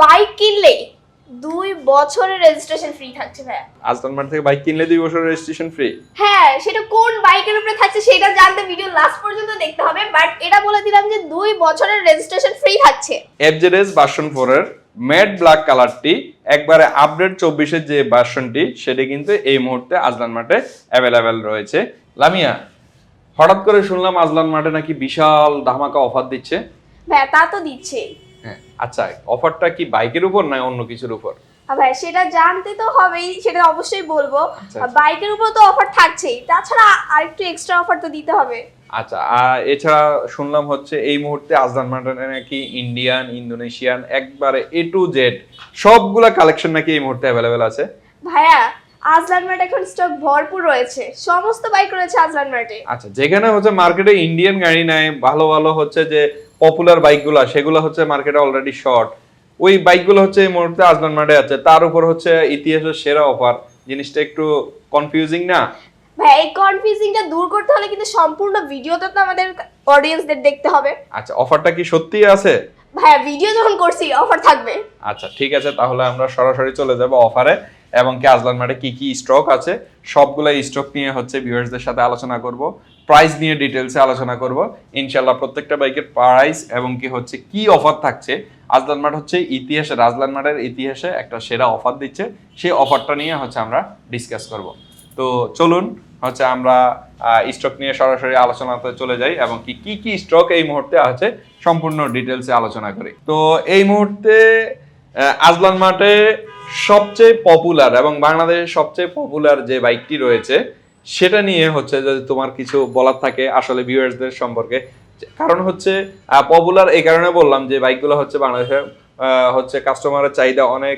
Bike কিনলে দুই বছরের রেজিস্ট্রেশন ফ্রি থাকছে ভাইয়া। আজলান মার্ট থেকে বাইক কিনলে দুই বছর রেজিস্ট্রেশন ফ্রি হ্যাঁ সেটা কোন বাইকের উপরে থাকছে সেটা জানতে ভিডিও লাস্ট পর্যন্ত দেখতে হবে বাট এটা বলে দিলাম যে দুই বছরের রেজিস্ট্রেশন ফ্রি থাকছে। এফজেডএস ভার্সন ফোর এর ম্যাট ব্ল্যাক কালারটি একবারে আপডেট চব্বিশের যে ভার্সনটি সেটি কিন্তু এই মুহূর্তে আজলান মার্টে অ্যাভেলেবেল রয়েছে। লামিয়া হঠাৎ করে শুনলাম আজলান মার্টে নাকি বিশাল ধামাকা অফার দিচ্ছে। ভাইয়া তা তো দিচ্ছেই। হ্যাঁ আচ্ছা অফারটা কি বাইকের উপর না অন্য কিছুর উপর? ভাই সেটা জানতে তো হবেই সেটা অবশ্যই বলব। আচ্ছা, আচ্ছা। বাইকের উপর তো অফার থাকছেই তাছাড়া আরেকটু এক্সট্রা অফার তো দিতে হবে। আচ্ছা আর এছাড়া শুনলাম হচ্ছে এই মুহূর্তে মার্টে নাকি ইন্ডিয়ান ইন্দোনেশিয়ান একবারে এ টু জেড সবগুলা কালেকশন নাকি এই মুহূর্তে অ্যাভেলেবেল আছে? ভাইয়া আজলান মার্ট এখন স্টক ভরপুর রয়েছে সমস্ত বাইক রয়েছে আজলান মার্টে। আচ্ছা যেখানে হচ্ছে মার্কেটে ইন্ডিয়ান গাড়ি নাই ভালো ভালো হচ্ছে যে পপুলার বাইকগুলো সেগুলো হচ্ছে মার্কেটে অলরেডি শর্ট ওই বাইকগুলো হচ্ছে এই মুহূর্তে আজলান মার্টে আছে। তার উপর হচ্ছে ইতিহাসের সেরা অফার জিনিসটা একটু কনফিউজিং না? ভাই এই কনফিউজিংটা দূর করতে হলে কিন্তু সম্পূর্ণ ভিডিওটা তো আমাদের অডিয়েন্সদের দেখতে হবে। আচ্ছা অফারটা কি সত্যি আছে? ভাইয়া ভিডিও যখন করছি অফার থাকবে। আচ্ছা ঠিক আছে তাহলে আমরা সরাসরি চলে যাব অফারে এবং কি আজলান মার্টে কি কি স্টক আছে সবগুলো স্টক নিয়ে হচ্ছে ভিউয়ার্সদের সাথে আলোচনা করব। প্রাইস নিয়ে ডিটেলসে আলোচনা করব। ইনশাল্লাহ প্রত্যেকটা বাইকের প্রাইস এবং কি হচ্ছে, কি অফার থাকছে, আজলান মার্ট হচ্ছে ইতিহাসে, রাজলান মাঠের ইতিহাসে একটা সেরা অফার দিচ্ছে। সেই অফারটা নিয়ে হচ্ছে আমরা ডিসকাস করব। তো চলুন হচ্ছে আমরা স্টক নিয়ে সরাসরি আলোচনাতে চলে যাই এবং কি কি কি স্টক এই মুহূর্তে আছে সম্পূর্ণ ডিটেলসে আলোচনা করি। তো এই মুহূর্তে আজলান মাঠে সবচেয়ে পপুলার এবং বাংলাদেশের সবচেয়ে পপুলার যে বাইকটি রয়েছে সেটা নিয়ে হচ্ছে যদি তোমার কিছু বলার থাকে আসলে ভিউয়ার্সদের সম্পর্কে। কারণ হচ্ছে পপুলার এই কারণে বললাম যে বাইকগুলো হচ্ছে বাংলাদেশে হচ্ছে কাস্টমারের চাহিদা অনেক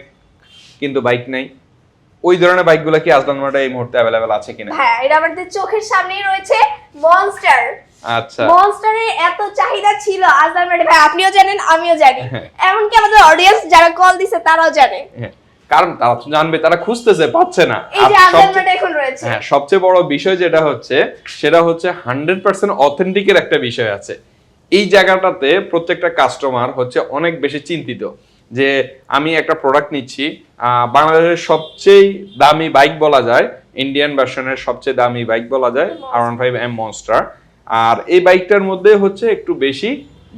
কিন্তু বাইক নেই। ওই ধরনের বাইকগুলো কি আজলান মার্টে এই মুহূর্তে অ্যাভেলেবেল আছে কিনা? হ্যাঁ এটা আমাদের চোখের সামনেই রয়েছে মনস্টার আচ্ছা। মনস্টারের এত চাহিদা ছিল আজলান মার্টে ভাই আপনিও জানেন আমিও জানি। হ্যাঁ। এমনকি আমাদের অডিয়েন্স যারা কল দিছে তারাও জানে। হ্যাঁ, কারণ তারা জানবে তারা খুঁজতেছে পাচ্ছে না। হ্যাঁ সবচেয়ে বড় বিষয় যেটা হচ্ছে সেটা হচ্ছে হান্ড্রেড পার্সেন্ট অথেন্টিকের একটা বিষয় আছে। এই জায়গাটাতে প্রত্যেকটা কাস্টমার হচ্ছে অনেক বেশি চিন্তিত যে আমি একটা প্রোডাক্ট নিচ্ছি বাংলাদেশের সবচেয়ে দামি বাইক বলা যায় ইন্ডিয়ান ভার্সনের সবচেয়ে দামি বাইক বলা যায় R one five M Monster আর এই বাইকটার মধ্যে হচ্ছে একটু বেশি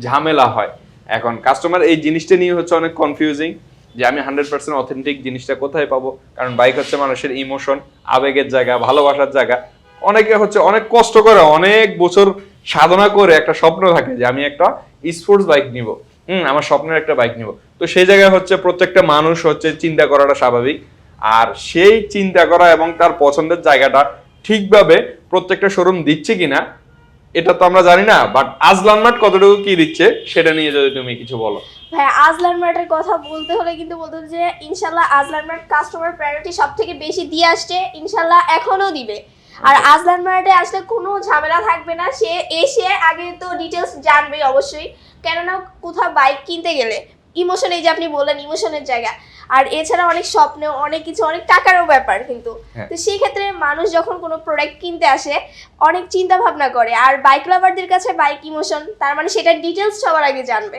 ঝামেলা হয়। এখন কাস্টমার এই জিনিসটা নিয়ে হচ্ছে অনেক কনফিউজিং যে আমি হান্ড্রেড পার্সেন্ট অথেন্টিক জিনিসটা কোথায় পাবো? কারণ বাইক হচ্ছে মানুষের ইমোশন আবেগের জায়গা, ভালোবাসার জায়গা। অনেকে হচ্ছে অনেক কষ্ট করে, অনেক বছর সাধনা করে একটা স্বপ্ন থাকে যে আমি একটা স্পোর্টস বাইক নিব। হুম, আমার স্বপ্নের একটা বাইক নিব। তো সেই জায়গায় হচ্ছে প্রত্যেকটা মানুষ হচ্ছে চিন্তা করাটা স্বাভাবিক। আর সেই চিন্তা করা এবং তার পছন্দের জায়গাটা ঠিকভাবে প্রত্যেকটা শোরুম দিচ্ছে কিনা এটা তো আমরা জানি না বাট আজলান মার্ট কতটুকু কি দিচ্ছে সেটা নিয়ে যদি তুমি কিছু বলো। ভাই আজলান মার্টের কথা বলতে হলে কিন্তু বলতে হবে যে ইনশাল্লাহ আজলান মার্ট কাস্টমার প্রায়োরিটি সব থেকে বেশি দিয়ে আসছে ইনশাল্লাহ এখনও দিবে। আর আজলান মার্টে আসলে কোনো ঝামেলা থাকবে না সে এসে আগে তো ডিটেলস জানবে অবশ্যই। কেননা কোথাও বাইক কিনতে গেলে ইমোশন এই যে আপনি বললেন ইমোশনের জায়গা। আর এছাড়া অনেক স্বপ্নে অনেক কিছু অনেক টাকারও ব্যাপার কিন্তু। হ্যাঁ। তো সেই ক্ষেত্রে মানুষ যখন কোনো প্রোডাক্ট কিনতে আসে অনেক চিন্তা ভাবনা করে। আর বাইক লাভারদের কাছে বাইক ইমোশন তার মানে সেটার ডিটেলস সবার আগে জানবে।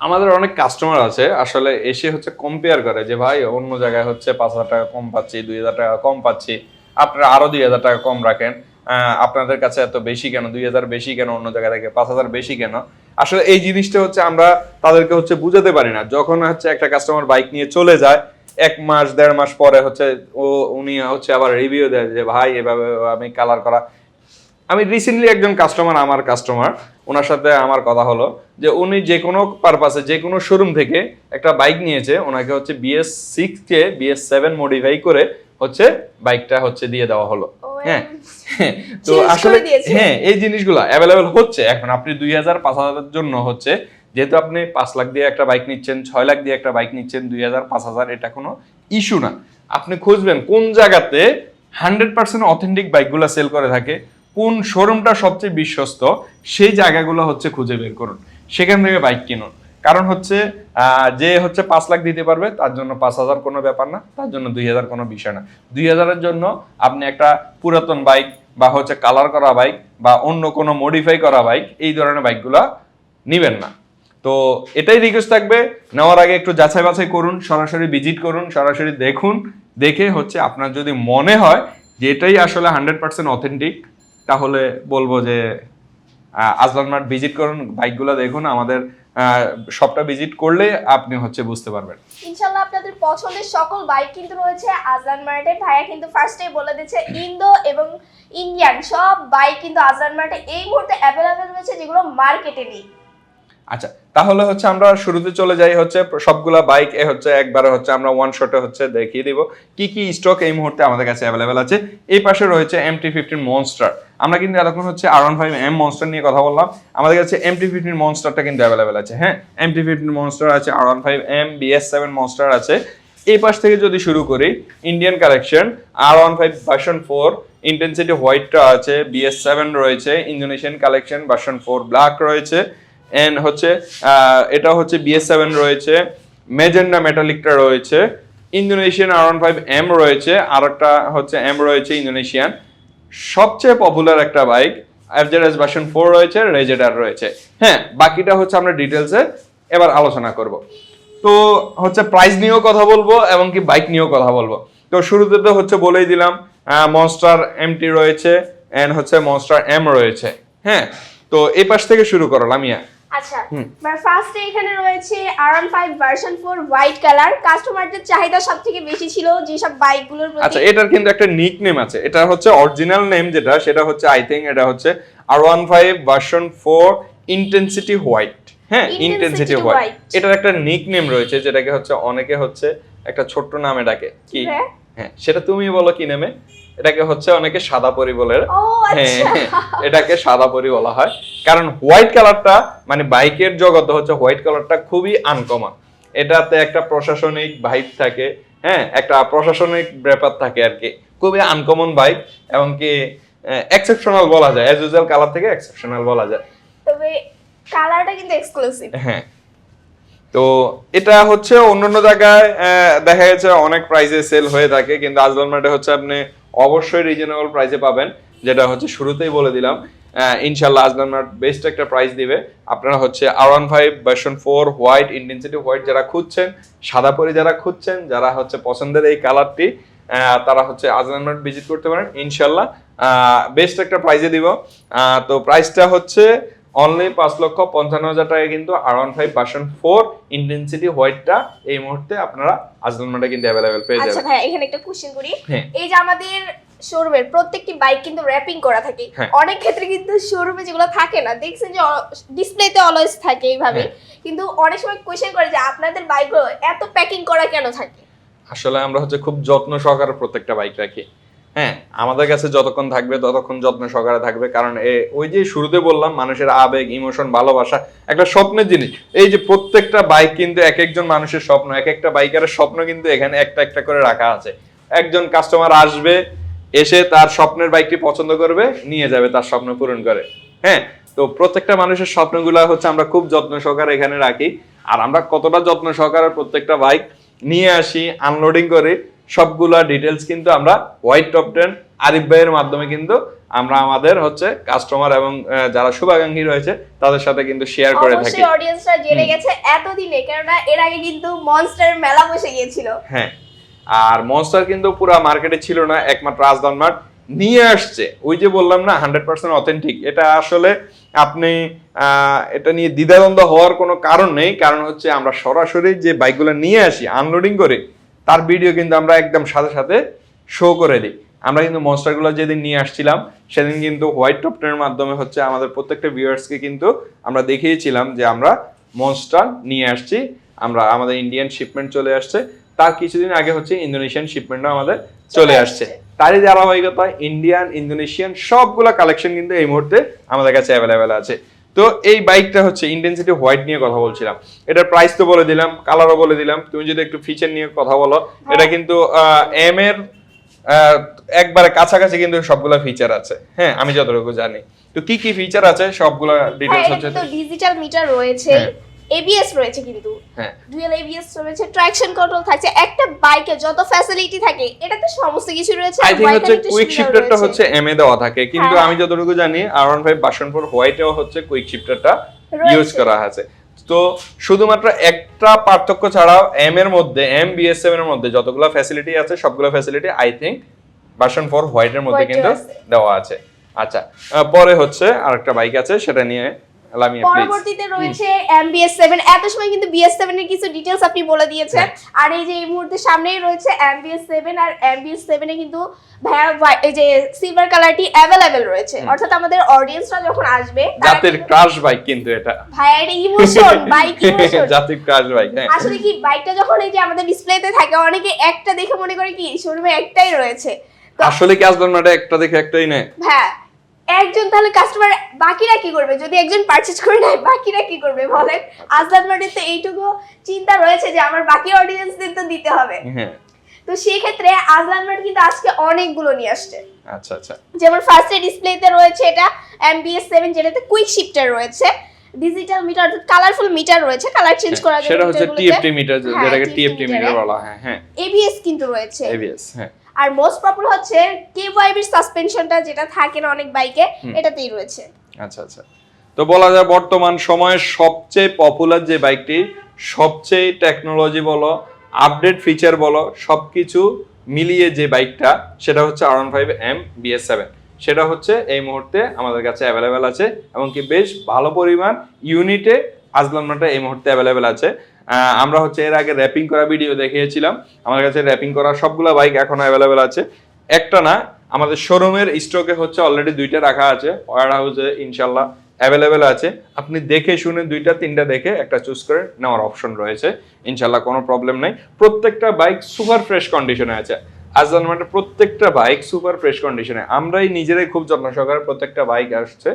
আমাদের অনেক কাস্টমার আছে আসলে এসে হচ্ছে কম্পেয়ার করে যে ভাই অন্য জায়গায় হচ্ছে পাঁচ হাজার টাকা কম পাচ্ছি দুই হাজার টাকা কম পাচ্ছি আপনারা আরও দুই হাজার টাকা কম রাখেন আহ, আপনাদের কাছে এত বেশি কেন দুই হাজার বেশি কেন অন্য জায়গা থেকে পাঁচ হাজার বেশি কেন? আসলে এই জিনিসটা হচ্ছে আমরা তাদেরকে হচ্ছে বুঝাতে পারি না। যখন হচ্ছে একটা কাস্টমার বাইক নিয়ে চলে যায়, এক মাস, দেড় মাস পরে হচ্ছে ও, উনি হচ্ছে আবার রিভিউ দেয় যে, ভাই, এভাবে আমি কালার করা আমি রিসেন্টলি একজন কাস্টমার আমার কাস্টমার ওনার সাথে আমার কথা হলো যে, উনি যে কোনো পারপাসে যে কোনো শোরুম থেকে একটা বাইক নিয়েছে, ওনাকে হচ্ছে বিএস সিক্স কে বিএস সেভেন মডিফাই করে হচ্ছে বাইকটা হচ্ছে দিয়ে দেওয়া হলো। হ্যাঁ তো আসলে। হ্যাঁ এই জিনিসগুলো অ্যাভেলেবেল হচ্ছে। এখন আপনি দুই হাজার পাঁচ হাজারের জন্য হচ্ছে যেহেতু আপনি পাঁচ লাখ দিয়ে একটা বাইক নিচ্ছেন ছয় লাখ দিয়ে একটা বাইক নিচ্ছেন দুই হাজার পাঁচ হাজার এটা কোনো ইস্যু না। আপনি খুঁজবেন কোন জায়গাতে হান্ড্রেড পার্সেন্ট অথেন্টিক বাইকগুলো সেল করে থাকে কোন শোরুমটা সবচেয়ে বিশ্বস্ত সেই জায়গাগুলো হচ্ছে খুঁজে বের করুন। সেখান থেকে বাইক কিনুন। কারণ হচ্ছে যে হচ্ছে পাঁচ লাখ দিতে পারবে, তার জন্য পাঁচ হাজার কোনো ব্যাপার না, তার জন্য দুই হাজার কোনো বিষয় না। দুই হাজারের জন্য আপনি একটা পুরাতন বাইক বা হচ্ছে কালার করা বাইক বা অন্য কোনো মডিফাই করা বাইক, এই ধরনের বাইকগুলা নিবেন না। তো এটাই রিকোয়েস্ট থাকবে, নেওয়ার আগে একটু যাচাই বাছাই করুন, সরাসরি ভিজিট করুন, সরাসরি দেখুন, দেখে হচ্ছে আপনার যদি মনে হয় যে এটাই আসলে হান্ড্রেড পার্সেন্ট অথেন্টিক তাহলে বলব যে আজলান মার্ট ভিজিট করুন, বাইকগুলো দেখুন, আমাদের শপটা ভিজিট করলে আপনি হচ্ছে বুঝতে পারবেন। ইনশাল্লাহ আপনাদের পছন্দের সকল বাইক কিন্তু রয়েছে। আজান মার্টে ভাইয়া কিন্তু ফার্স্টেই বলে দিচ্ছে ইন্দো এবং ইন্ডিয়ান সব বাইক কিন্তু আজান মার্টে এই মুহূর্তে অ্যাভেলেবেল রয়েছে যেগুলো মার্কেটে নেই। আচ্ছা তাহলে হচ্ছে আমরা শুরুতে চলে যাই হচ্ছে, সবগুলা বাইক এ হচ্ছে একবারে হচ্ছে আমরা ওয়ান শটে হচ্ছে দেখিয়ে দিব কি কি স্টক এই মুহূর্তে আমাদের কাছে অ্যাভেলেবেল আছে। এই পাশে রয়েছে এম টি ফিফটিন মনস্টার আমরা কিন্তু এতক্ষণ হচ্ছে R one five M Monster নিয়ে কথা বললাম। আমাদের কাছে এম টি ফিফটিন মনস্টারটা কিন্তু অ্যাভেলেবেল আছে। হ্যাঁ এম টি ফিফটিন মনস্টার আছে R one five M BS seven Monster আছে। এই পাশ থেকে যদি শুরু করি Indian collection R one five version four intensity হোয়াইটটা আছে বিএস সেভেন রয়েছে Indonesian collection version four black রয়েছে। এন্ড হচ্ছে এটা হচ্ছে বিএস সেভেন রয়েছে মেজেন্ডা মেটালিকটা রয়েছে Indonesian R one five M রয়েছে আর একটা হচ্ছে এম রয়েছে ইন্দোনেশিয়ান সবচেয়ে পপুলার একটা বাইক এফজেডএস ভার্সন ফোর রয়েছে রেজেডার রয়েছে। হ্যাঁ বাকিটা হচ্ছে আমরা ডিটেলসে এবার আলোচনা করব। তো হচ্ছে প্রাইস নিয়েও কথা বলব এবং কি বাইক নিয়েও কথা বলব। তো শুরুতে তো হচ্ছে বলেই দিলাম মনস্টার এমটি রয়েছে অ্যান্ড হচ্ছে মনস্টার এম রয়েছে। হ্যাঁ তো এই পাশ থেকে শুরু করো লামিয়া আচ্ছা ফার্স্টে এখানে রয়েছে R five version four white colour কাস্টমারদের চাহিদা সব থেকে বেশি ছিল যেসব বাইকগুলোর আচ্ছা এটার কিন্তু একটা নিক নেম আছে। এটা হচ্ছে অরিজিনাল নেম যেটা সেটা হচ্ছে আই থিঙ্ক এটা হচ্ছে R one five version four intensity white হ্যাঁ Intensity হোয়াইট এটার একটা নিক নেম রয়েছে যেটাকে হচ্ছে অনেকে হচ্ছে একটা ছোট্ট নামে ডাকে। কি। হ্যাঁ সেটা তুমি বলো কি নামে? এটাকে হচ্ছে অনেকে সাদা পরি বলে। হ্যাঁ আচ্ছা। এটাকে সাদা পরি বলা হয়। কারণ হোয়াইট কালারটা মানে বাইকের জগতে হচ্ছে হোয়াইট কালারটা খুবই আনকমন এটাতে একটা প্রশাসনিক ভাইব থাকে হ্যাঁ একটা প্রশাসনিক ব্যাপার থাকে আর কি। খুবই আনকমন বাইক এবং কি এক্সেপশনাল বলা যায়। অ্যাজ ইউজুয়াল কালার থেকে এক্সেপশনাল বলা যায়। তবে কালারটা কিন্তু এক্সক্লুসিভ হ্যাঁ তো এটা হচ্ছে অন্যান্য জায়গায় দেখা গেছে অনেক প্রাইসে সেল হয়ে থাকে, কিন্তু আজলান মার্টে হচ্ছে আপনি অবশ্যই রিজনেবল প্রাইসে পাবেন, যেটা হচ্ছে শুরুতেই বলে দিলাম। ইনশাল্লাহ আজলান মার্ট বেস্ট একটা প্রাইস দিবে। আপনারা হচ্ছে R one five version four white intensity white যারা খুঁজছেন, সাদা পরি যারা খুঁজছেন, যারা হচ্ছে পছন্দের এই কালারটি তারা হচ্ছে আজলান মার্ট ভিজিট করতে পারেন। ইনশাল্লাহ বেস্ট একটা প্রাইজে দিব। তো প্রাইসটা হচ্ছে অনলি পাঁচ লক্ষ পঞ্চান্ন হাজার টাকা কিন্তু R one five version four intensity হোয়াইটটা এই মুহূর্তে আপনারা আজলান কিন্তু অ্যাভেলেবেল পেয়ে আচ্ছা যাবেন ভাই এখানে একটা কোশ্চেন করি হ্যাঁ। এই যে আমাদের শোরুমের প্রত্যেকটি বাইক কিন্তু র্যাপিং করা থাকে হ্যাঁ। অনেক ক্ষেত্রে কিন্তু শোরুমে যেগুলো থাকে না দেখছেন যে ডিসপ্লেতে অলওয়েজ থাকে এইভাবে হ্যাঁ। কিন্তু অনেক সময় কোশ্চেন করে যে আপনাদের বাইকগুলো এত প্যাকিং করা কেন থাকে আসলে আমরা হচ্ছে খুব যত্ন সহকারে প্রত্যেকটা বাইক রাখি হ্যাঁ আমাদের কাছে যতক্ষণ থাকবে, ততক্ষণ যত্ন সহকারে থাকবে। কারণ এ, ওই যে শুরুতে বললাম, মানুষের আবেগ ইমোশন ভালোবাসা একটা স্বপ্নের জিনিস। এই যে প্রত্যেকটা বাইক কিন্তু এক একজন মানুষের স্বপ্ন, এক একটা বাইকারের স্বপ্ন কিন্তু এখানে একটা একটা করে রাখা আছে। একজন কাস্টমার আসবে, এসে তার স্বপ্নের বাইকটি পছন্দ করবে, নিয়ে যাবে তার স্বপ্ন পূরণ করে। হ্যাঁ তো প্রত্যেকটা মানুষের স্বপ্নগুলো হচ্ছে আমরা খুব যত্ন সহকারে এখানে রাখি। আর আমরা কতটা যত্ন সহকারে প্রত্যেকটা বাইক নিয়ে আসি আনলোডিং করে সবগুলা ডিটেলস কিন্তু আমরা হোয়াইট টপ টেন আরিফ ভাইয়ের মাধ্যমে কিন্তু আমরা আমাদের হচ্ছে কাস্টমার এবং যারা শুভাকাঙ্ক্ষী রয়েছে তাদের সাথে কিন্তু শেয়ার করে থাকি। অবশ্যই অডিয়েন্সরা জেনে গেছে এতদিনে কেননা এর আগে কিন্তু মনস্টারের মেলা বসে গিয়েছিল। হ্যাঁ আর মনস্টার কিন্তু পুরো মার্কেটে ছিল না একমাত্র রাজধান মার্ট নিয়ে আসছে ওই যে বললাম না হান্ড্রেড পার্সেন্ট অথেন্টিক এটা আসলে আপনি এটা নিয়ে দ্বিধাদ্বন্দ্ব হওয়ার কোনো কারণ নেই। কারণ হচ্ছে আমরা সরাসরি যে বাইকগুলো নিয়ে আসি আনলোডিং করে তার ভিডিও কিন্তু আমরা একদম সাথে সাথে শো করে দিই। আমরা কিন্তু মনস্টারগুলো যেদিন নিয়ে আসছিলাম সেদিন কিন্তু হোয়াইট টপটের মাধ্যমে হচ্ছে আমাদের প্রত্যেকটা ভিউয়ার্সকে কিন্তু আমরা দেখিয়েছিলাম যে আমরা মনস্টার নিয়ে আসছি। আমরা আমাদের ইন্ডিয়ান শিপমেন্ট চলে আসছে। তার কিছুদিন আগে হচ্ছে ইন্দোনেশিয়ান শিপমেন্টও আমাদের চলে আসছে। তারই ধারাবাহিকতা ইন্ডিয়ান ইন্দোনেশিয়ান সবগুলো কালেকশন কিন্তু এই মুহূর্তে আমাদের কাছে অ্যাভেলেবেল আছে। তো এই বাইকটা হচ্ছে ইন্টেন্সিটি হোয়াইট নিয়ে কথা বলছিলাম। এটার প্রাইস তো বলে দিলাম কালারও বলে দিলাম। তুমি যদি একটু ফিচার নিয়ে কথা বলো এটা কিন্তু এম এর একবারে কাছাকাছি কিন্তু সবগুলা ফিচার আছে। হ্যাঁ আমি যতটুকু জানি। তো কি কি ফিচার আছে? সবগুলা ডিটেইলস ডিটেলস হচ্ছে ডিজিটাল মিটার রয়েছে। হ্যাঁ। এবিএস রয়েছে কিন্তু। হ্যাঁ। ডুয়েল এবিএস রয়েছে ট্রাকশন কন্ট্রোল থাকছে একটা বাইকে যত ফ্যাসিলিটি থাকে এটাতে সমস্ত কিছু রয়েছে আই থিঙ্ক হচ্ছে কুইক শিফটারটা হচ্ছে এম এ দেওয়া থাকে কিন্তু হ্যাঁ। আমি যতটুকু জানি আর ওয়ান ফাইভ বাসনপুর হোয়াইটেও হচ্ছে কুইক শিফটারটা ইউজ করা আছে। তো শুধুমাত্র একটা পার্থক্য ছাড়াও এম এর মধ্যে এম বিএস সেভেন এর মধ্যে যতগুলো ফ্যাসিলিটি আছে সবগুলো facility I think version four white এর মধ্যে কিন্তু দেওয়া আছে। আচ্ছা পরে হচ্ছে আরেকটা বাইক আছে সেটা নিয়ে লামিয়া প্লিজ পরবর্তীতে রয়েছে এমবিএস সেভেন এত সময় কিন্তু বিএস সেভেন এর কিছু ডিটেলস আপনি বলে দিয়েছেন। আর এই যে এই মুহূর্তে সামনেই রয়েছে এমবিএস সেভেন আর এমবিএস সেভেনে কিন্তু ভাইয়া এই যে সিলভার কালারটি অ্যাভেলেবেল রয়েছে। অর্থাৎ আমাদের অডিয়েন্সরা যখন আসবে তারা জাতের কিন্তু- ক্রাশ বাইক কিন্তু এটা। ভাইয়া এটা ইমোশন বাইক ইমোশন জাতির ক্রাশ বাইক আসলে কি বাইকটা যখন এই যে আমাদের ডিসপ্লেতে থাকে অনেকে একটা দেখে মনে করে কি শোরুমে একটাই রয়েছে। আসলে কি আসবেন মাঠে একটা দেখে একটাই নেয়? হ্যাঁ। একজন তাহলে কাস্টমার বাকিরা কি করবে? যদি একজন পারচেজ করে নেয় বাকিরা কি করবে বলেন? আজলান মার্টের তো এইটুকু চিন্তা রয়েছে যে আমার বাকি অডিয়েন্সদের তো দিতে হবে। হ্যাঁ। তো সেই ক্ষেত্রে আজলান মার্ট কিন্তু আজকে অনেকগুলো নিয়ে আসছে। আচ্ছা আচ্ছা। যেমন ফার্স্টে ডিসপ্লেতে রয়েছে এটা এমবিএস সেভেন যেটাতে কুইক শিফটার রয়েছে। ডিজিটাল মিটার অর্থাৎ কালারফুল মিটার রয়েছে কালার চেঞ্জ করা হ্যাঁ, সেটা হচ্ছে টিএফটি মিটার হ্যাঁ, যেটাকে টিএফটি মিটার বলা হয় হ্যাঁ। এবিএস কিন্তু রয়েছে। এবিএস হ্যাঁ। আর মোস্ট পপুলার হচ্ছে কে ওয়াইবির সাসপেনশনটা যেটা থাকে না অনেক বাইকে। এটাতেই রয়েছে। আচ্ছা আচ্ছা। তো বলা যায় বর্তমান সময়ে সবচেয়ে পপুলার যে বাইকটি সবচেয়ে টেকনোলজি বলো আপডেট ফিচার বলো সবকিছু মিলিয়ে যে বাইকটা সেটা হচ্ছে R five M BS seven সেটা হচ্ছে এই মুহূর্তে আমাদের কাছে অ্যাভেলেবেল আছে এবং কি বেশ ভালো পরিমাণ ইউনিটে আজলামনাটা এই মুহূর্তে অ্যাভেলেবেল আছে। আমরা হচ্ছে এর আগে র্যাপিং করা ভিডিও দেখিয়েছিলাম। আমার কাছে র্যাপিং করা সবগুলো বাইক এখনও অ্যাভেলেবেল আছে। একটা না, আমাদের শোরুমের স্টকে হচ্ছে অলরেডি দুইটা রাখা আছে। ওয়ার হাউসে ইনশাল্লাহ অ্যাভেলেবেল আছে। আপনি দেখে শুনে দুইটা, তিনটা দেখে একটা চুজ করে নেওয়ার অপশন রয়েছে। ইনশাল্লাহ কোনো প্রবলেম নাই। প্রত্যেকটা বাইক সুপার ফ্রেশ কন্ডিশনে আছে। আজলান মাঠে প্রত্যেকটা বাইক সুপার ফ্রেশ কন্ডিশনে আমরাই নিজেরাই খুব যত্ন সহকারে প্রত্যেকটা বাইক আসছে।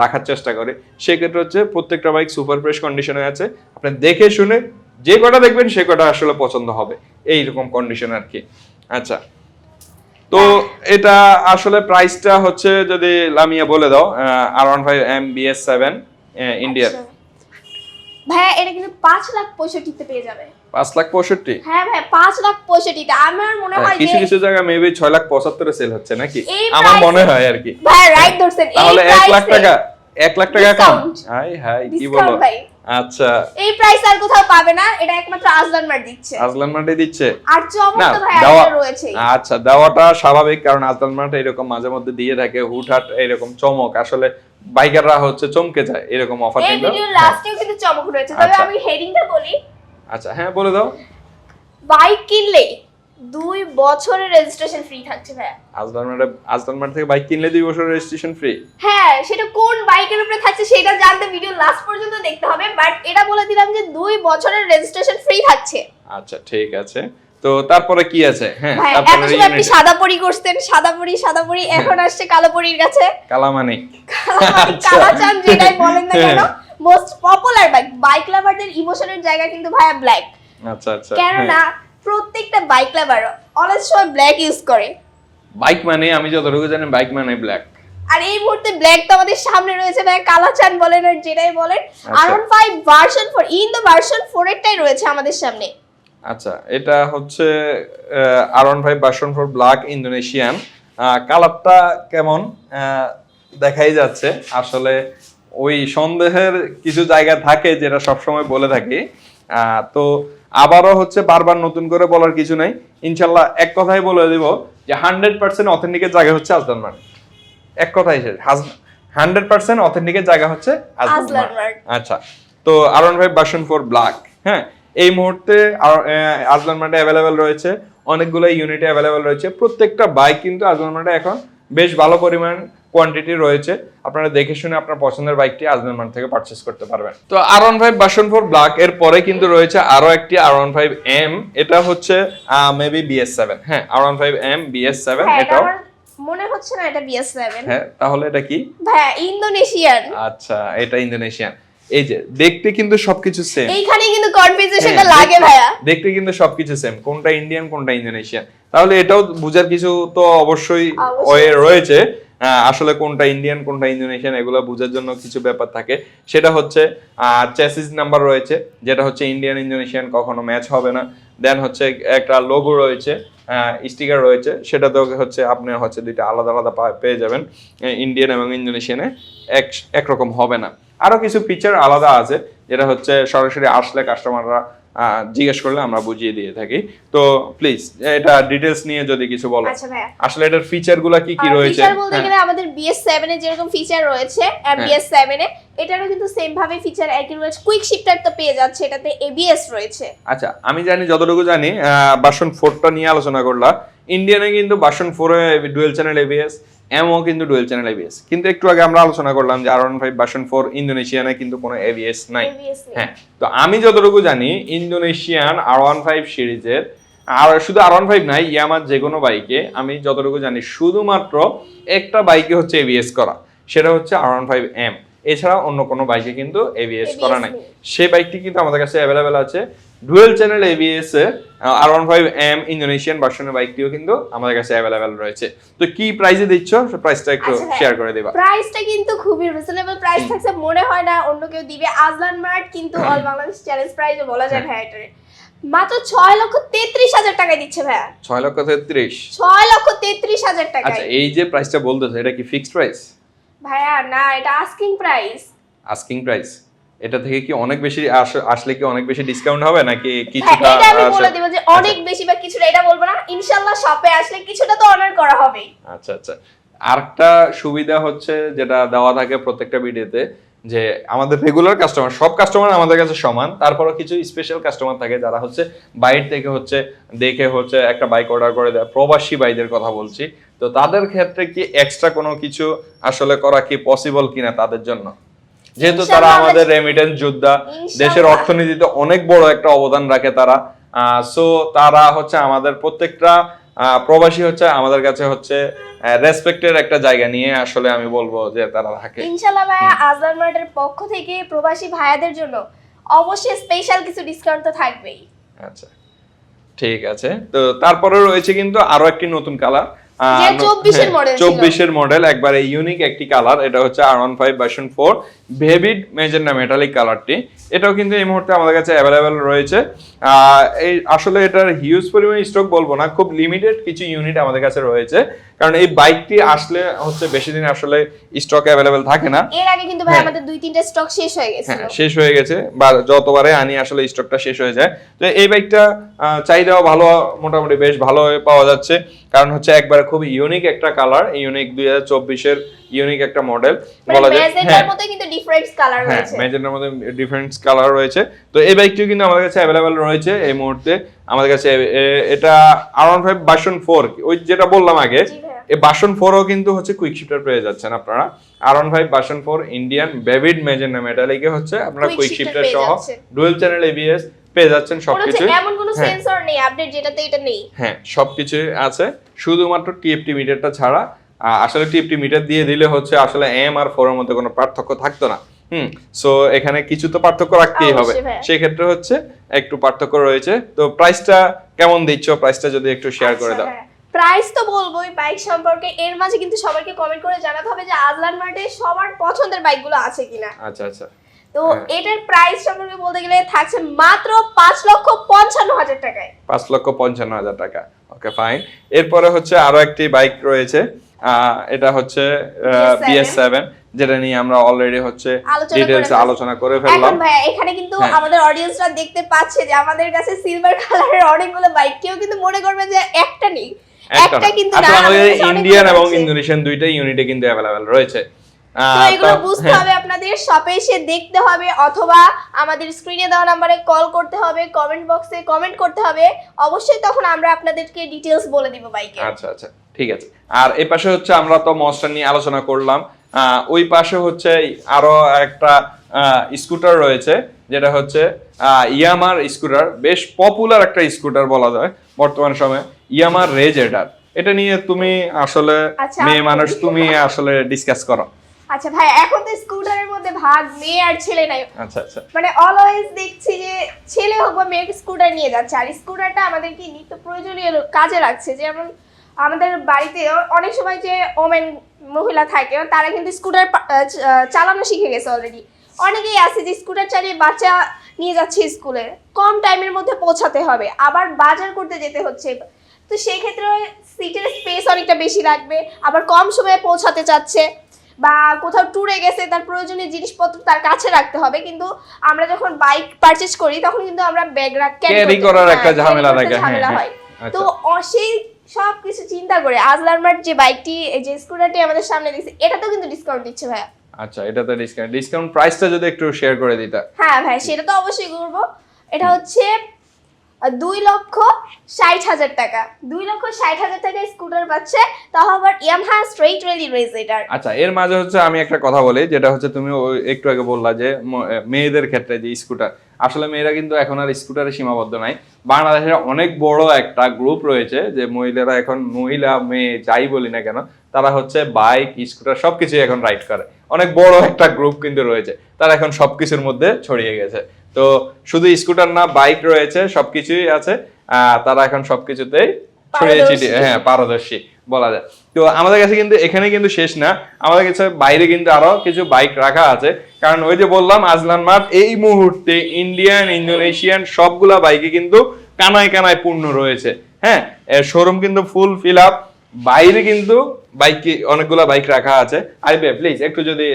রাখার চেষ্টা করি। সেক্ষেত্রে হচ্ছে প্রত্যেকটা বাইক সুপার ফ্রেশ কন্ডিশনে আছে। আপনি দেখে শুনে যে কটা দেখবেন, সে কটা আসলে পছন্দ হবে। এইরকম কন্ডিশন আর কি। আচ্ছা। তো এটা আসলে প্রাইসটা হচ্ছে যদি লামিয়া বলে দাও R one five M BS seven ইন্ডিয়ার। ভাইয়া, এটা কিন্তু পাঁচ লাখ পঁয়ষট্টিতে পেয়ে যাবে। পাঁচ লাখ পঁয়ষট্টি? হ্যাঁ ভাই পাঁচ লাখ পঁয়ষট্টিতে। আমার মনে হ্যাঁ, হয় কিছু কিছু জায়গায় মেবি ছয় লাখ পঁচাত্তরে সেল হচ্ছে নাকি? আমার মনে হয় আর কি। ভাই রাইট ধরছেন। তাহলে এক লাখ টাকা এক লাখ টাকা কম? হাই হাই কি বলো? আচ্ছা। এই প্রাইস আর কোথাও পাবে না এটা একমাত্র আজলান মার্ট দিচ্ছে। আজলান মাঠে দিচ্ছে? আর চমক তো ভাই রয়েছে আচ্ছা দেওয়াটা স্বাভাবিক কারণ আজলান মাঠে এরকম মাঝে মধ্যে দিয়ে থাকে হুটহাট এরকম চমক। আসলে বাইকাররা হচ্ছে চমকে যায় এরকম অফার এই ভিডিওর লাস্টেও কিন্তু চমক রয়েছে। তবে আচ্ছা। আমি হেডিংটা বলি। আচ্ছা হ্যাঁ বলে দাও। বাইক কিনলে দুই বছরের রেজিস্ট্রেশন ফ্রি থাকছে মাঠে আজলান মাঠ থেকে বাইক কিনলে দুই বছরের রেজিস্ট্রেশন ফ্রি হ্যাঁ সেটা কোন বাইকের উপরে থাকছে সেটা জানতে ভিডিও লাস্ট পর্যন্ত দেখতে হবে বাট এটা বলে দিলাম যে দুই বছরের রেজিস্ট্রেশন ফ্রি থাকছে। আচ্ছা ঠিক আছে। তো তারপরে কি আছে? হ্যাঁ ভাই তারপরে আপনি সাদা পরি করতেন সাদা পরি সাদা পরি এখন আসছে কালো পরির কাছে। কালামানিক আচ্ছা। কালা চান যেটাই বলেন না কেন হ্যাঁ। মোস্ট পপুলার বাইক বাইক লাভারদের ইমোশনের জায়গা কিন্তু ভাইয়া ব্ল্যাক আচ্ছা আচ্ছা কেননা প্রত্যেকটা বাইক লাভার অলওয়েজ সময় ব্ল্যাক ইউজ করে। বাইক মানে আমি যতটুকু জানি বাইক মানে ব্ল্যাক আর এই মুহূর্তে ব্ল্যাক তো আমাদের সামনে রয়েছে ভাই কালা চান বলেন আর যেটাই বলেন। R one five version four in the version four এরটাই রয়েছে আমাদের সামনে। আচ্ছা এটা হচ্ছে R one five version four black Indonesian কালারটা কেমন? দেখাই যাচ্ছে। আসলে ওই সন্দেহের কিছু জায়গা থাকে যেটা সবসময় বলে থাকি। তো আবারও হচ্ছে বারবার নতুন করে বলার কিছু নাই। ইনশাল্লাহ এক কথাই বলে দিব যে হান্ড্রেড পার্সেন্ট অথেন্টিকের জায়গা হচ্ছে আজদান মার্ট এক কথাই শেষ। হান্ড্রেড পার্সেন্ট অথেন্টিকের জায়গা হচ্ছে আজদান। আচ্ছা তো R one five version four black হ্যাঁ? এই মুহূর্তে আজলান মার্টে অ্যাভেলেবেল রয়েছে। অনেকগুলো ইউনিটে অ্যাভেলেবেল রয়েছে। প্রত্যেকটা বাইক কিন্তু আজলান মার্টে এখন বেশ ভালো পরিমাণ কোয়ান্টিটি রয়েছে আপনারা দেখে শুনে আপনার পছন্দের বাইকটি আজলান মার্ট থেকে পারচেস করতে পারবেন। তো R one five version four black এর পরে কিন্তু রয়েছে আরও একটি আর ওয়ান ফাইভ এম এটা হচ্ছে মেবি বিএস সেভেন হ্যাঁ R one five M BS seven হ্যাঁ এটা এটাও। মনে হচ্ছে না এটা বিএস সেভেন হ্যাঁ তাহলে এটা কি? ভাইয়া ইন্দোনেশিয়ান। আচ্ছা এটা ইন্দোনেশিয়ান। এই যে দেখতে কিন্তু সবকিছু সেম এইখানে কিন্তু কনফিউজেশনটা হ্যাঁ, লাগে দেখতে- ভাইয়া। দেখতে কিন্তু সবকিছু সেম কোনটা ইন্ডিয়ান কোনটা ইন্দোনেশিয়ান তাহলে এটাও বুঝার কিছু তো অবশ্যই। রয়েছে। আসলে কোনটা ইন্ডিয়ান কোনটা ইন্দোনেশিয়ান এগুলো বোঝার জন্য কিছু ব্যাপার থাকে। সেটা হচ্ছে চেসিস নাম্বার রয়েছে, যেটা হচ্ছে ইন্ডিয়ান ইন্দোনেশিয়ান কখনো ম্যাচ হবে না। দেন হচ্ছে একটা লোগো রয়েছে স্টিকার রয়েছে সেটা তো হচ্ছে আপনি হচ্ছে দুইটা আলাদা আলাদা পেয়ে যাবেন ইন্ডিয়ান এবং ইন্দোনেশিয়ানে এক, একরকম হবে না। আরও কিছু ফিচার আলাদা আছে, যেটা হচ্ছে সরাসরি আসলে কাস্টমাররা জিজ্ঞেস করলে আমরা বুঝিয়ে দিয়ে থাকি। তো প্লিজ এটা ডিটেলস নিয়ে যদি কিছু বলো। আচ্ছা আসলে এটার ফিচারগুলা কি কি রয়েছে? ফিচার বলতে হ্যাঁ। গেলে আমাদের বিএস সেভেন এর যেরকম ফিচার রয়েছে বিএস সেভেন এ এটারও কিন্তু সেম ভাবে ফিচার একই রয়েছে। কুইক শিফটার তো পেয়ে যাচ্ছে এটাতে এবিএস রয়েছে। আচ্ছা আমি জানি যতটুকু জানি বাসন ফোরটা নিয়ে আলোচনা করলাম। ইন্ডিয়ানে কিন্তু বাসন ফোরে ডুয়েল চ্যানেল এবিএস এমও কিন্তু ডুয়েল চ্যানেল এবিএস কিন্তু একটু আগে আমরা আলোচনা করলাম যে R one five version four ইন্দোনেশিয়ানে কিন্তু কোনো এবিএস নাই। হ্যাঁ তো আমি যতটুকু জানি ইন্দোনেশিয়ান আর ওয়ান ফাইভ সিরিজের আর শুধু আর ওয়ান ফাইভ নাই ইয়ামার যে কোনো বাইকে আমি যতটুকু জানি শুধুমাত্র একটা বাইকে হচ্ছে এবিএস করা। সেটা হচ্ছে আর ওয়ান ফাইভ এম এছাড়া অন্য কোনো বাইকে কিন্তু এবিএস করা নাই। নেই। সেই বাইকটি কিন্তু আমাদের কাছে অ্যাভেলেবেল আছে। ডুয়েল চ্যানেল এবিএস এ R one five M Indonesian ভার্সনের বাইকটিও কিন্তু আমাদের কাছে অ্যাভেলেবেল রয়েছে। তো কি প্রাইসে দিচ্ছ? প্রাইসটা একটু আচ্ছা, হ্যাঁ। শেয়ার করে দিবা। প্রাইসটা কিন্তু খুবই রিজনেবল প্রাইস থাকছে মনে হয় না অন্য কেউ দিবে। আজলান মার্ট কিন্তু অল বাংলাদেশ চ্যালেঞ্জ প্রাইসে বলা যায় ভাইয়া এটারে। মাত্র ছয় লক্ষ তেত্রিশ হাজার টাকায় দিচ্ছে ভাইয়া। ছয় লক্ষ তেত্রিশ? ছয় লক্ষ তেত্রিশ হাজার টাকা আচ্ছা এই যে প্রাইসটা বলতেছে এটা কি ফিক্সড প্রাইস ভাইয়া না এটা আস্কিং প্রাইস আস্কিং প্রাইস এটা থেকে কি অনেক বেশি আসলে কি অনেক বেশি ডিসকাউন্ট হবে নাকি হ্যাঁ কিছুটা এটা আমি বলে দেবো যে অনেক বেশি বা কিছুটা এটা বলব না ইনশাল্লাহ শপে আসলে কিছুটা তো অনার করা হবেই। আচ্ছা আচ্ছা। আরেকটা সুবিধা হচ্ছে যেটা দেওয়া থাকে প্রত্যেকটা ভিডিওতে যে আমাদের রেগুলার কাস্টমার সব কাস্টমার আমাদের কাছে সমান তারপরও কিছু স্পেশাল কাস্টমার থাকে যারা হচ্ছে বাইরে থেকে হচ্ছে দেখে হচ্ছে একটা বাইক অর্ডার করে দেয় প্রবাসী বাইদের কথা বলছি। তো তাদের ক্ষেত্রে কি এক্সট্রা কোনো কিছু আসলে করা কি পসিবল কিনা তাদের জন্য? যেহেতু তারা আমাদের রেমিটেন্স যোদ্ধা দেশের অর্থনীতিতে অনেক বড় একটা অবদান রাখে তারা। সো তারা হচ্ছে আমাদের প্রত্যেকটা প্রবাসী হচ্ছে আমাদের কাছে হচ্ছে রেসপেক্টের একটা জায়গা নিয়ে আসলে আমি বলব যে তারা থাকে। ইনশাল্লাহ ভাইয়া আজলান মার্টের পক্ষ থেকে প্রবাসী ভাইয়াদের জন্য অবশ্যই স্পেশাল কিছু ডিসকাউন্ট তো থাকবেই। আচ্ছা ঠিক আছে। তো তারপরে রয়েছে কিন্তু আরও একটি নতুন কালার যে 24 এর model ছিল। চব্বিশের মডেল একবারে ইউনিক একটি কালার এটা হচ্ছে R one five version four vivid magenta metallic কালারটি এটাও কিন্তু এই মুহূর্তে আমাদের কাছে অ্যাভেলেবেল রয়েছে। এই আসলে এটার হিউজ পরিমাণে স্টক বলব না খুব লিমিটেড কিছু ইউনিট আমাদের কাছে রয়েছে। কারণ এই বাইকটি আসলে হচ্ছে বেশি দিন আসলে স্টক অ্যাভেলেবেল থাকে না। এর আগে কিন্তু ভাই হ্যাঁ। আমাদের দুই তিনটা স্টক শেষ হয়ে গেছিল। হ্যাঁ শেষ হয়ে গেছে বা যতবারে আনি আসলে স্টকটা শেষ হয়ে যায়। তো এই বাইকটা চাহিদাও ভালো মোটামুটি বেশ ভালো পাওয়া যাচ্ছে। কারণ হচ্ছে একবারে খুব ইউনিক একটা কালার ইউনিক দুই হাজার চব্বিশের ইউনিক একটা মডেল মানে বলা যায় হ্যাঁ। মধ্যে ডিফারেন্ট কালার রয়েছে। ম্যাজেন্টার মধ্যে ডিফারেন্ট কালার রয়েছে। তো এই বাইকটিও কিন্তু আমাদের কাছে অ্যাভেলেবেল রয়েছে এই মুহূর্তে। আমাদের কাছে এটা R one five version four ওই যেটা বললাম আগে। এই বাসন ফোরও কিন্তু হচ্ছে কুইক শিফটার পেয়ে যাচ্ছেন আপনারা। R one five version four Indian বেভিড magenta মেটালিকে হচ্ছে আপনারা কুইক শিফটার সহ ডুয়েল চ্যানেল এবিএস পেয়ে যাচ্ছেন হচ্ছে সবকিছু এমন কোনো হ্যাঁ। সেন্সর নেই আপডেট যেটাতে এটা নেই। হ্যাঁ সবকিছু আছে। শুধুমাত্র টিএফটি মিটারটা ছাড়া আসলে টিএফটি মিটার দিয়ে দিলে হচ্ছে আসলে এম আর ফোর এর মধ্যে কোনো পার্থক্য থাকতো না। হুম সো এখানে কিছু তো পার্থক্য রাখতেই হবে। অবশ্যই ভাইয়া। সেই ক্ষেত্রে হচ্ছে একটু পার্থক্য রয়েছে। তো প্রাইসটা কেমন দিচ্ছ? প্রাইসটা যদি একটু শেয়ার করে দাও। প্রাইস তো বলবোই বাইক সম্পর্কে। এর মাঝে কিন্তু সবাইকে কমেন্ট করে জানাতে হবে যে আজলান মার্টে সবার পছন্দের বাইকগুলো আছে কিনা। আচ্ছা আচ্ছা। তো হ্যাঁ। এটার প্রাইস সম্পর্কে বলতে গেলে থাকছে মাত্র পাঁচ লক্ষ পঞ্চান্ন হাজার টাকায়। পাঁচ লক্ষ পঞ্চান্ন হাজার টাকা। ওকে ফাইন এরপরে হচ্ছে আরও একটি বাইক রয়েছে। এটা হচ্ছে বিএস সেভেন যেটা নিয়ে আমরা অলরেডি হচ্ছে আলোচনা করে ডিটেলস আলোচনা করে ফেললাম। এখন ভাইয়া এখানে কিন্তু হ্যাঁ। আমাদের অডিয়েন্সরা দেখতে পাচ্ছে যে আমাদের কাছে সিলভার কালারের অনেকগুলো বাইক কেউ কিন্তু মনে করবে যে একটা নেই। একটা কিন্তু না, আমাদের ইন্ডিয়ান এবং। ইন্দোনেশিয়ান দুইটাই ইউনিটে কিন্তু অ্যাভেলেবেল রয়েছে। তো এগুলো বুঝতে হবে আপনাদের শপে এসে দেখতে হবে অথবা আমাদের স্ক্রিনে দেওয়া নাম্বারে কল করতে হবে কমেন্ট বক্সে কমেন্ট করতে হবে অবশ্যই তখন আমরা আপনাদেরকে ডিটেলস বলে দিব বাইকে। আচ্ছা আচ্ছা ঠিক আছে। আর এই পাশে হচ্ছে আমরা তো মস্টার নিয়ে আলোচনা করলাম। ওই পাশে হচ্ছে আরও একটা স্কুটার রয়েছে যেটা হচ্ছে ইয়ামার স্কুটার বেশ পপুলার একটা স্কুটার বলা যায় বর্তমান সময়ে ইয়ামার রেজ এটার এটা নিয়ে তুমি আসলে আচ্ছা, মেয়ে মানুষ তুমি আসলে ডিসকাস করো। আচ্ছা ভাই এখন তো স্কুটারের মধ্যে ভাগ মেয়ে আর ছেলে নাই। আচ্ছা আচ্ছা। মানে অলওয়েজ দেখছি যে ছেলে হোক বা মেয়ে স্কুটার নিয়ে যাচ্ছে আর স্কুটারটা আমাদের কি নিত্য প্রয়োজনীয় কাজে লাগছে যেমন আমাদের বাড়িতে অনেক সময় যে ওমেন মহিলা থাকে তারা কিন্তু স্কুটার চালানো শিখে গেছে অলরেডি অনেকেই আছে যে স্কুটার চালিয়ে বাচ্চা নিয়ে যাচ্ছে স্কুলে কম টাইমের মধ্যে পৌঁছাতে হবে। আবার বাজার করতে যেতে হচ্ছে। তো সেই ক্ষেত্রে সিটের স্পেস অনেকটা বেশি লাগবে আবার কম সময়ে পৌঁছাতে চাচ্ছে। বা কোথাও ট্যুরে গেছে তার প্রয়োজনীয় জিনিসপত্র তার কাছে রাখতে হবে। কিন্তু আমরা যখন বাইক পারচেজ করি তখন কিন্তু আমরা ব্যাগ রাখ Carry করার একটা ঝামেলা থাকে, হ্যাঁ, হ্যাঁ। হয়। আচ্ছা। তো সেই সব কিছু চিন্তা করে আজলারমার্ট যে বাইকটি এই যে স্কুটারটি আমাদের সামনে দিচ্ছে তো কিন্তু ডিসকাউন্ট দিচ্ছে ভাইয়া। আচ্ছা এটা তো ডিসকাউন্ট ডিসকাউন্ট প্রাইসটা যদি একটু শেয়ার করে দিতা। হ্যাঁ ভাই সেটা তো অবশ্যই করব। এটা হচ্ছে দুই লক্ষ ষাট হাজার টাকা। দুই লক্ষ ষাট হাজার টাকা স্কুটার পাচ্ছে, তাও আবার ইয়ামহা স্ট্রেইট রেলি রেজার আচ্ছা এর মাঝে হচ্ছে আমি একটা কথা বলি, যেটা হচ্ছে তুমি একটু আগে বললা যে মেয়েদের ক্ষেত্রে যে স্কুটার আসলে মেয়েরা কিন্তু এখন আর স্কুটারে সীমাবদ্ধ নাই। বাংলাদেশের অনেক বড় একটা গ্রুপ রয়েছে যে মহিলারা এখন মহিলা, মেয়ে, যাই বলি না কেন তারা হচ্ছে বাইক স্কুটার সবকিছু এখন রাইড করে। অনেক বড় একটা গ্রুপ কিন্তু রয়েছে। তারা এখন সবকিছুর মধ্যে ছড়িয়ে গেছে। তো শুধু স্কুটার না বাইক রয়েছে সবকিছুই আছে। তারা এখন সবকিছুতেই ছড়িয়ে ছিটিয়ে হ্যাঁ পারদর্শী বলা যায়। তো আমাদের কাছে কিন্তু এখানে কিন্তু শেষ না। আমাদের কাছে বাইরে কিন্তু আরও কিছু বাইক রাখা আছে। কারণ ওই যে বললাম আজলান মাঠ এই মুহূর্তে ইন্ডিয়ান ইন্দোনেশিয়ান সবগুলা বাইকে কিন্তু কানায় কানায় পূর্ণ রয়েছে। হ্যাঁ শোরুম কিন্তু ফুল ফিল আপ বাইরে কিন্তু বাইক অনেকগুলা বাইক রাখা আছে। আইবে প্লিজ একটু যদি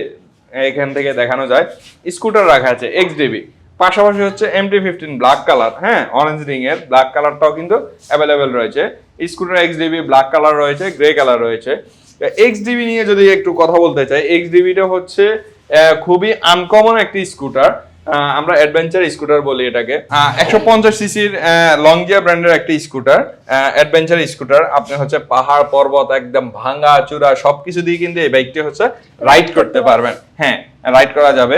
এখান থেকে দেখানো যায়। স্কুটার রাখা আছে এক্স ডিবি পাশাপাশি হচ্ছে এমটি ফিফটিন ব্ল্যাক কালার হ্যাঁ অরেঞ্জ রিং এর ব্ল্যাক কালারটাও কিন্তু অ্যাভেলেবেল রয়েছে। Scooter X DB black colour রয়েছে গ্রে কালার রয়েছে। এক্স ডিবি নিয়ে যদি একটু কথা বলতে চাই এক্স ডিবিটা হচ্ছে খুবই আনকমন একটি স্কুটার আমরা অ্যাডভেঞ্চার স্কুটার বলি এটাকে। একশো পঞ্চাশ সিসির লংজিয়া ব্র্যান্ডের একটি স্কুটার অ্যাডভেঞ্চার স্কুটার আপনি হচ্ছে পাহাড়, পর্বত, একদম ভাঙা চূড়া, সবকিছু দিয়ে কিন্তু এই বাইকটি হচ্ছে রাইড করতে পারবেন। হ্যাঁ রাইড করা যাবে।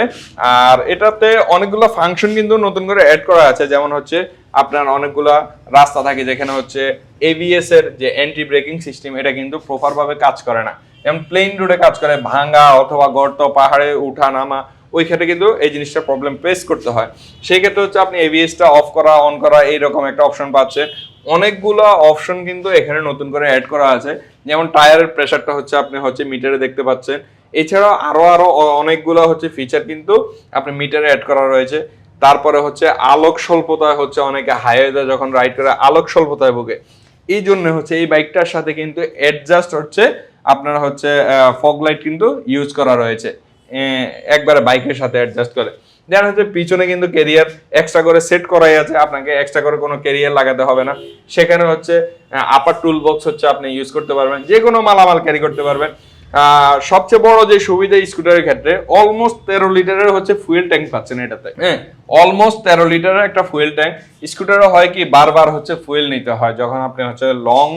আর এটাতে অনেকগুলো ফাংশন কিন্তু নতুন করে অ্যাড করা আছে। যেমন হচ্ছে আপনার অনেকগুলা রাস্তা থাকে যেখানে হচ্ছে এবিএস এর যে অ্যান্টি ব্রেকিং সিস্টেম এটা কিন্তু প্রপার ভাবে কাজ করে না। যেমন প্লেন রোডে কাজ করে ভাঙা অথবা গর্ত, পাহাড়ে উঠা, নামা ওই ক্ষেত্রে কিন্তু এই জিনিসটা প্রবলেম ফেস করতে হয়। সেই ক্ষেত্রে হচ্ছে আপনি এবিএসটা অফ করা অন করা, এইরকম একটা অপশন পাচ্ছেন। অনেকগুলো অপশন কিন্তু এখানে নতুন করে অ্যাড করা আছে। যেমন টায়ারের প্রেসারটা হচ্ছে আপনি হচ্ছে মিটারে দেখতে পাচ্ছেন। এছাড়াও আরও আরও অ- অনেকগুলো হচ্ছে ফিচার কিন্তু আপনি মিটারে অ্যাড করা রয়েছে। তারপরে হচ্ছে আলোক স্বল্পতায় হচ্ছে অনেকে হাইওয়েতে যখন রাইড করে, আলোক স্বল্পতায় ভোগে। এই জন্য হচ্ছে এই বাইকটার সাথে কিন্তু অ্যাডজাস্ট হচ্ছে, আপনার হচ্ছে ফগ লাইট কিন্তু ইউজ করা রয়েছে। একবারে বাইকের সাথে অ্যাডজাস্ট করে। দেন হচ্ছে পিছনে কিন্তু কেরিয়ার এক্সট্রা করে সেট করাই আছে। আপনাকে এক্সট্রা করে কোনো কেরিয়ার লাগাতে হবে না। সেখানে হচ্ছে আপার টুল বক্স হচ্ছে আপনি ইউজ করতে পারবেন। যে কোনো মালামাল ক্যারি করতে পারবেন। সবচেয়ে বড় যে সুবিধা স্কুটারের ক্ষেত্রে অলমোস্ট তেরো লিটারের হচ্ছে ফুয়েল ট্যাঙ্ক পাচ্ছেন এটাতে। হ্যাঁ অলমোস্ট তেরো লিটারের একটা ফুয়েল ট্যাঙ্ক স্কুটারে হয় কি, বারবার হচ্ছে ফুয়েল নিতে হয়। যখন আপনি হচ্ছে লং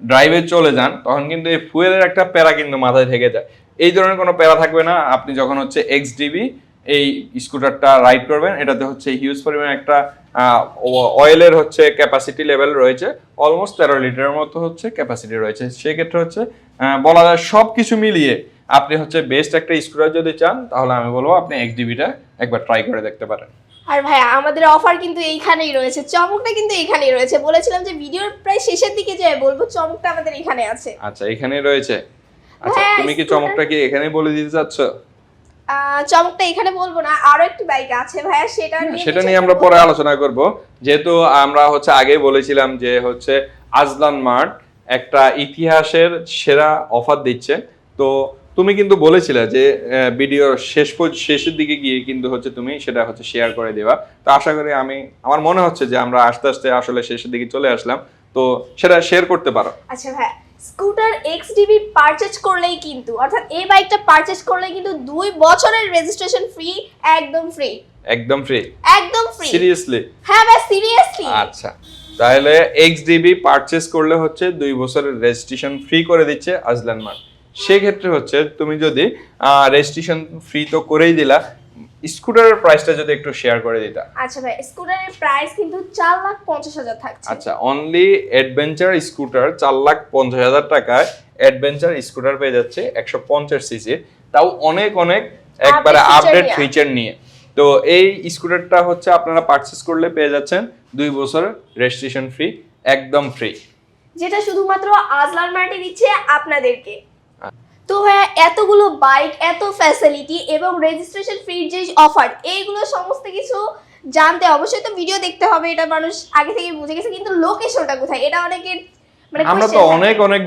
ড্রাইভে চলে যান, তখন কিন্তু এই ফুয়েলের একটা প্যারা কিন্তু মাথায় থেকে যায়। এই ধরনের কোনো প্যারা থাকবে না। আপনি যখন হচ্ছে এক্স ডিবি এই স্কুটারটা রাইড করবেন এটাতে হচ্ছে হিউজ পরিমাণে একটা অয়েলের হচ্ছে ক্যাপাসিটি লেভেল রয়েছে। অলমোস্ট তেরো লিটারের মতো হচ্ছে ক্যাপাসিটি রয়েছে। সেক্ষেত্রে হচ্ছে বলা যায় সব কিছু মিলিয়ে আপনি হচ্ছে বেস্ট একটা স্কুটার যদি চান তাহলে আমি বলব আপনি এক্স ডিবিটা একবার ট্রাই করে দেখতে পারেন। আর ভাইয়া আমাদের অফার কিন্তু এইখানেই রয়েছে। চমকটা কিন্তু এইখানেই রয়েছে। বলেছিলাম যে ভিডিওর প্রায় শেষের দিকে যে বলব চমকটা আমাদের এখানে আছে। আচ্ছা এখানেই রয়েছে। আচ্ছা হ্যাঁ, তুমি কি চমকটা কি এখানে বলে দিতে চাচ্ছ? চমকটা এখানে বলব না আরও একটি বাইক আছে ভাইয়া সেটা নিয়ে হ্যাঁ, সেটা নিয়ে আমরা পরে আলোচনা করব। যেহেতু আমরা হচ্ছে আগে বলেছিলাম যে হচ্ছে আজলান মার্ট একটা ইতিহাসের সেরা অফার দিচ্ছে। তো তুমি কিন্তু বলেছিলে যে ভিডিওর শেষ শেষের দিকে গিয়ে কিন্তু হচ্ছে তুমি সেটা হচ্ছে শেয়ার করে দেবা। তো আশা করি আমি আমার মনে হচ্ছে যে আমরা আস্তে আস্তে আসলে শেষের দিকে চলে আসলাম। তো সেটা শেয়ার করতে পারো। আচ্ছা ভাই স্কুটার এক্স ডিবি পারচেজ করলেই কিন্তু অর্থাৎ এই বাইকটা পারচেজ করলেই কিন্তু দুই বছরের রেজিস্ট্রেশন ফ্রি একদম ফ্রি একদম ফ্রি একদম ফ্রি সিরিয়াসলি হ্যাঁ ভাই সিরিয়াসলি আচ্ছা তাহলে এক্স ডিবি পারচেস করলে হচ্ছে দুই বছরের রেজিস্ট্রেশন ফ্রি করে দিচ্ছে আজলান মার্ট সেক্ষেত্রে হচ্ছে তুমি যদি রেজিস্ট্রেশন ফ্রি তো করেই দিলা স্কুটারের প্রাইসটা যদি একটু শেয়ার করে দিতা। আচ্ছা ভাই স্কুটারের প্রাইস কিন্তু চার লাখ পঞ্চাশ হাজার থাকছে। আচ্ছা অনলি অ্যাডভেঞ্চার স্কুটার চার লাখ পঞ্চাশ হাজার টাকায় অ্যাডভেঞ্চার স্কুটার পেয়ে যাচ্ছে একশো পঞ্চাশ সিসি তাও অনেক অনেক একবারে আপডেট ফিচার নিয়ে। তো এই স্কুটারটা হচ্ছে আপনারা পারচেস করলে পেয়ে যাচ্ছেন দুই বছর রেজিস্ট্রেশন ফ্রি একদম ফ্রি যেটা শুধুমাত্র আজলার মার্টে দিচ্ছে আপনাদেরকে। তো ভাইয়া এতগুলো বাইক এত ফ্যাসিলিটি এবং রেজিস্ট্রেশন ফ্রির যে অফার এইগুলো সমস্ত কিছু জানতে অবশ্যই তো ভিডিও দেখতে হবে। এটা মানুষ আগে থেকে বুঝে গেছে কিন্তু লোকেশনটা কোথায়? এটা অনেকের মানে আমরা তো অনেক অনেক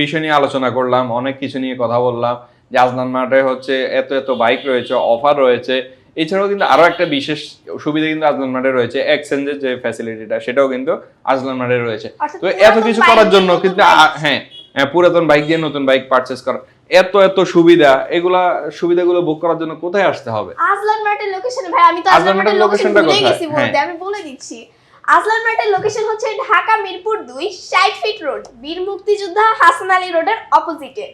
বিষয় নিয়ে আলোচনা করলাম অনেক কিছু নিয়ে কথা বললাম। যে আজলান মার্টে হচ্ছে এত এত বাইক রয়েছে অফার রয়েছে। এছাড়াও কিন্তু আরও একটা বিশেষ সুবিধা কিন্তু আজলান মার্টে রয়েছে এক্সচেঞ্জের যে ফ্যাসিলিটিটা সেটাও কিন্তু আজলান মার্টে রয়েছে। তো এত কিছু করার জন্য কিন্তু হ্যাঁ হ্যাঁ, পুরাতন বাইক দিয়ে নতুন বাইক পারচেস করা। এত এত সুবিধা এগুলা সুবিধাগুলো বুক করার জন্য কোথায় আসতে হবে? আজলান মার্টের লোকেশন ভাই আমি তো আজলান মার্টের লোকেশনটা ভুলে গেছি বলতে আমি বলে দিচ্ছি। আজলান মার্টের লোকেশন হচ্ছে ঢাকা মিরপুর দুই ষাট ফিট রোড বীর মুক্তিযোদ্ধা হাসান আলী রোডের অপোজিটে